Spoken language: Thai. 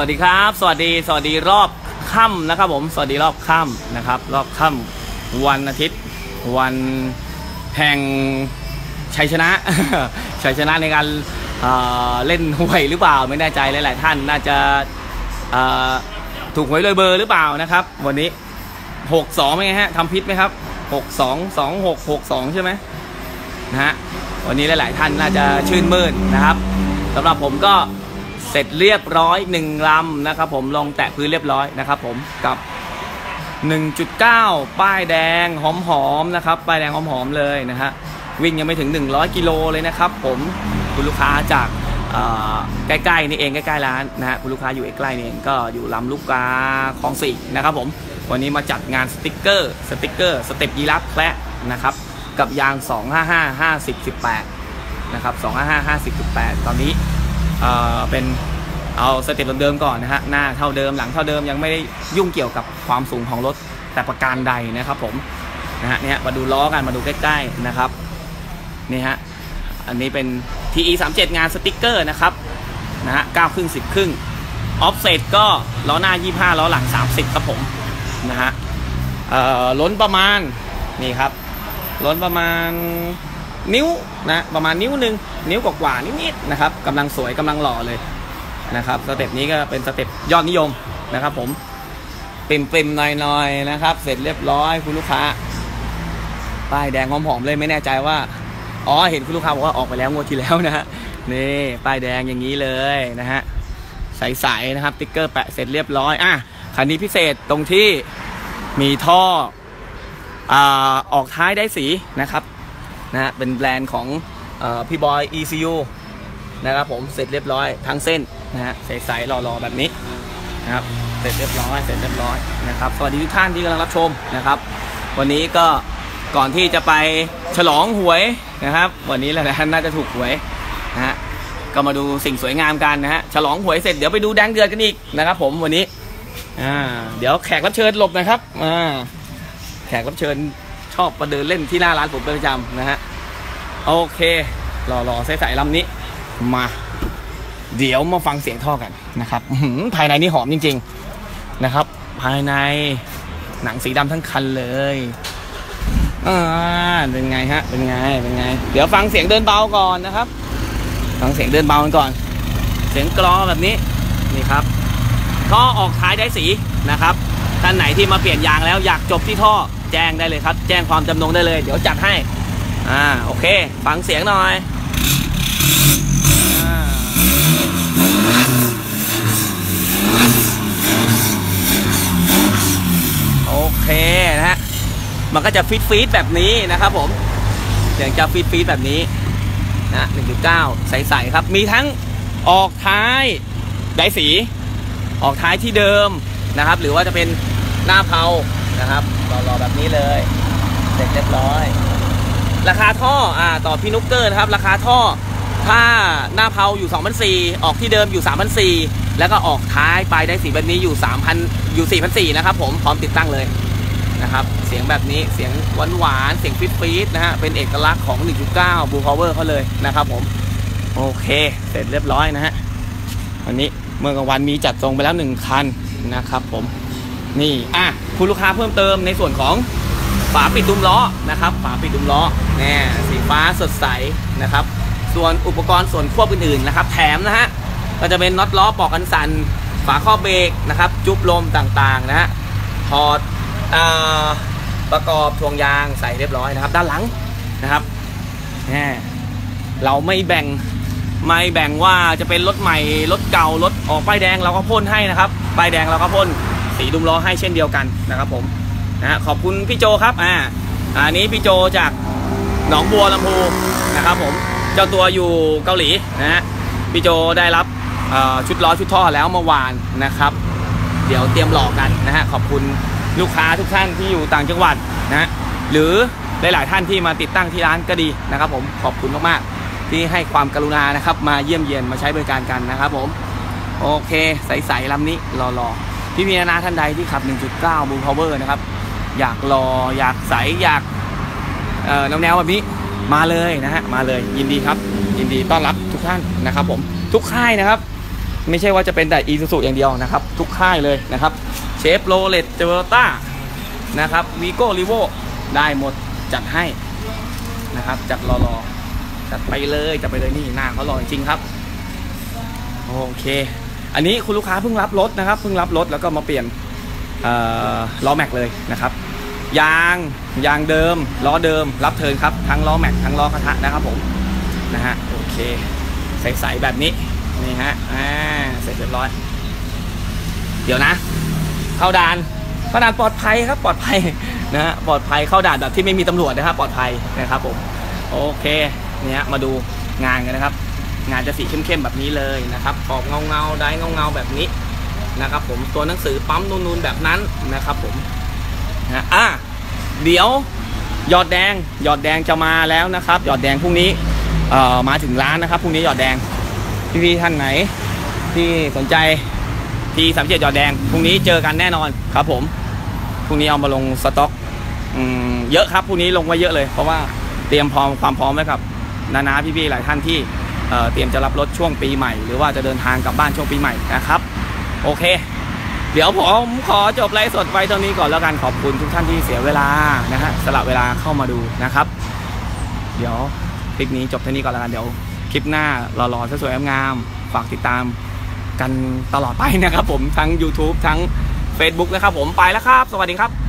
สวัสดีครับ สวัสดีสวัสดีรอบค่ำนะครับ ผมสวัสดีรอบค่ำนะครับ รอบค่ำวันอาทิตย์ วันแห่งชัยชนะชัยชนะในการเเล่นหวยหรือเปล่าไม่แน่ใจหลาย ๆ ท่านน่าจะถูกหวยเลยเบอร์หรือเปล่านะครับ วันนี้ 62ไหมฮะทำพิษไหมครับ 62 26 62 ใช่ไหมนะฮะวันนี้หลาย ๆ ท่านน่าจะชื่นมื่นนะครับสำหรับผมก็ เสร็จเรียบร้อยหนึ่งลำนะครับผมลงแตะพื้นเรียบร้อยนะครับผมกับ 1.9 ป้ายแดงหอมๆนะครับป้ายแดงหอมๆเลยนะฮะวิ่งยังไม่ถึง 100 กิโลเลยนะครับผมคุณลูกค้าจากใกล้ๆนี่เองใกล้ๆร้านนะฮะคุณลูกค้าอยู่ใกล้ๆนี่เองก็อยู่ลำลูกกาคลองสี่นะครับผมวันนี้มาจัดงานสติกเกอร์สติกเกอร์สเต็ปยีราฟแคละนะครับกับยาง 255 50 18นะครับ255 50 18 ตอนนี้ เป็นเอาสเต็ปเดิมก่อนนะฮะหน้าเท่าเดิมหลังเท่าเดิมยังไม่ได้ยุ่งเกี่ยวกับความสูงของรถแต่ประการใดนะครับผมนะฮะเนี่ยมาดูล้อกันมาดูใกล้ๆนะครับนี่ฮะอันนี้เป็น TE 37งานสติกเกอร์นะครับนะฮะ9ครึ่ง10ครึ่งออฟเซตก็ล้อหน้า 25ล้อหลัง 30ครับผมนะฮะเอ่อล้นประมาณนี่ครับล้นประมาณ นิ้วนะประมาณนิ้วหนึ่งนิ้วกว่าๆนิดๆนะครับกำลังสวยกำลังหล่อเลยนะครับสเต็ปนี้ก็เป็นสเต็ปยอดนิยมนะครับ ผมปิ่มปิมๆหน่อยๆนะครับ เสร็จเรียบร้อยคุณลูกค้าป้ายแดงหอมๆเลยไม่แน่ใจว่าอ๋อเห็นคุณลูกค้าบอกว่าออกไปแล้วงวดที่แล้วนะฮะนี่ป้ายแดงอย่างนี้เลยนะฮะใสๆนะครับติ๊กเกอร์แปะเสร็จเรียบร้อยอะคันนี้พิเศษตรงที่มีท่ออออกท้ายได้สีนะครับ นะฮะเป็นแบรนด์ของอพี่บอย ECU นะครับผมเสร็จเรียบร้อยทั้งเส้นนะฮะใสๆหล่อๆแบบนี้นะครับเสร็จเรียบร้อยเสร็จเรียบร้อยนะครับสวัสดีทุกท่านที่กำลังรับชมนะครับ วันนี้ก็ก่อนที่จะไปฉลองหวยนะครับ วันนี้แหละนะน่าจะถูกหวยนะฮะก็มาดูสิ่งสวยงามกันนะฮะฉลองหวยเสร็จเดี๋ยวไปดูแดงเดือดกันอีกนะครับ ผมวันนี้อ่าเดี๋ยวแขกรับเชิญหลบนะครับอ่าแขกรับเชิญ อบมาเดินเล่นที่หน้าร้านผมเป็นประจำนะฮะโอเครอๆใส่ๆลำนี้มา เดี๋ยวมาฟังเสียงท่อกันนะครับหือภายในนี่หอมจริง ๆนะครับ ภายในหนังสีดำทั้งคันเลยอ่าเป็นไงฮะ เป็นไง เป็นไง เดี๋ยวฟังเสียงเดินเบาก่อนนะครับ ฟังเสียงเดินเบากันก่อน เสียงกรอแบบนี้ นี่ครับท่อออกท้ายได้สีนะครับ ท่านไหนที่มาเปลี่ยนยางแล้วอยากจบที่ท่อแจ้งได้เลยครับ แจ้งความจำนงได้เลย เดี๋ยวจัดให้ อ่าโอเค ฟังเสียงหน่อยโอเคนะฮะ มันก็จะฟีดฟีดแบบนี้นะครับผมเสียงจะฟีดฟีดแบบนี้นะ1.9 ใสๆครับ มีทั้งออกท้ายได้สี ออกท้ายที่เดิม นะครับ หรือว่าจะเป็นหน้าเพานะครับรอๆแบบนี้เลย เสร็จเรียบร้อย ราคาท่ออ่าต่อพี่นุ๊กเกอร์นะครับ ราคาท่อถ้าหน้าเพาอยู่2,004ออกที่เดิมอยู่3,004แล้วก็ออกท้ายปลายได้สีแบบนี้อยู่3,000อยู่4,004นะครับผมพร้อมติดตั้งเลยนะครับ เสียงแบบนี้เสียงหวานหวานเสียงฟีดฟีดนะฮะเป็นเอกลักษณ์ของ 1.9 Blue Power เขาเลยนะครับผม โอเค เสร็จเรียบร้อยนะฮะวันนี้เมื่อกลางวันมีจัดทรงไปแล้วหนึ่งคัน นะครับผมนี่อะคุณลูกค้าเพิ่มเติมในส่วนของฝาปิดดุมล้อนะครับ ฝาปิดดุมล้อแน่สีฟ้าสดใสนะครับ ส่วนอุปกรณ์ส่วนควบอื่นๆนะครับ แถมนะฮะก็จะเป็นน็อตล้อปอกกันสัน ฝาข้อเบรกนะครับ จุบลมต่างๆนะฮะถอดอประกอบทวงยางใส่เรียบร้อยนะครับ ด้านหลังนะครับแน่เราไม่แบ่งไม่แบ่งว่าจะเป็นรถใหม่รถเก่ารถออกป้ายแดงเราก็พ่นให้นะครับ ป้ายแดงเราก็พ่นสีดุมล้อให้เช่นเดียวกันนะครับผมนะขอบคุณพี่โจครับอ่าอันนี้พี่โจจากหนองบัวลำพูนะครับผมเจ้าตัวอยู่เกาหลีนะฮะพี่โจได้รับชุดล้อชุดท่อแล้วเมื่อวานนะครับ เดี๋ยวเตรียมหลอกกันนะฮะขอบคุณลูกค้าทุกท่านที่อยู่ต่างจังหวัดนะฮะหรือหลาย ๆ ท่านที่มาติดตั้งที่ร้านก็ดีนะครับ ผมขอบคุณมาก ๆ ที่ให้ความกรุณานะครับ มาเยี่ยมเยียนมาใช้บริการกันนะครับผม โอเค ใสๆลำนี้รอๆพี่มีนาท่านใดที่ขับ 1.9 Blue Power นะครับ อยากรออยากใสอยากแนวๆแบบนี้มาเลยนะฮะมาเลยยินดีครับ ยินดีต้อนรับทุกท่านนะครับผมทุกค่ายนะครับ ไม่ใช่ว่าจะเป็นแต่อีซูซูอย่างเดียวนะครับ ทุกค่ายเลยนะครับเชฟโรเลตเจเวต้านะครับวีโก้ลิโวได้หมดจัดให้นะครับจัดรอๆจัดไปเลยจัดไปเลยนี่หน้าเขาหล่อจริงครับ โอเค อันนี้คุณลูกค้าเพิ่งรับรถนะครับเพิ่งรับรถแล้วก็มาเปลี่ยนล้อแม็กเลยนะครับยางยางเดิมล้อเดิม รับเทินครับทั้งล้อแม็กทั้งล้อกระทะนะครับผมนะฮะโอเคใสๆแบบนี้นี่ฮะอ่าเสร็จเรียบร้อย เดี๋ยวนะ เข้าด่านเข้าด่านปลอดภัยครับปลอดภัยนะฮะปลอดภัยเข้าด่านแบบที่ไม่มีตำรวจนะครับปลอดภัยนะครับผมโอเคเนี่ยมาดูงานกันนะครับ งานจะสีเข้มๆแบบนี้เลยนะครับออกเงาเงาๆได้เงาเงาๆแบบนี้นะครับ ผมตัวหนังสือปั๊มนูนๆแบบนั้นนะครับ ผมนะอะเดี๋ยวยอดแดงยอดแดงจะมาแล้วนะครับยอดแดงพรุ่งนี้เอ่อมาถึงร้านนะครับพรุ่งนี้ยอดแดงพี่ๆท่านไหน ที่สนใจที่สามเจ็ดยอดแดงพรุ่งนี้เจอกันแน่นอนครับ ผมพรุ่งนี้เอามาลงสต็อกอืมเยอะครับพรุ่งนี้ลงไว้เยอะเลย เพราะว่าเตรียมพร้อมความพร้อมไว้กับ นานาพี่ๆหลายท่านที่ เตรียมจะรับรถช่วงปีใหม่ หรือว่าจะเดินทางกลับบ้านช่วงปีใหม่นะครับ โอเค เดี๋ยวผมขอจบไลฟ์สดไว้ตรงนี้ก่อนแล้วกันขอบคุณทุกท่านที่เสียเวลานะฮะสละเวลาเข้ามาดูนะครับ เดี๋ยวคลิปนี้จบเท่านี้ก่อนแล้วกันเดี๋ยวคลิปหน้าหล่อๆสวยๆงามๆฝากติดตามกันตลอดไปนะครับผมทั้ง YouTube ทั้ง Facebook นะครับผมไปแล้วครับ สวัสดีครับ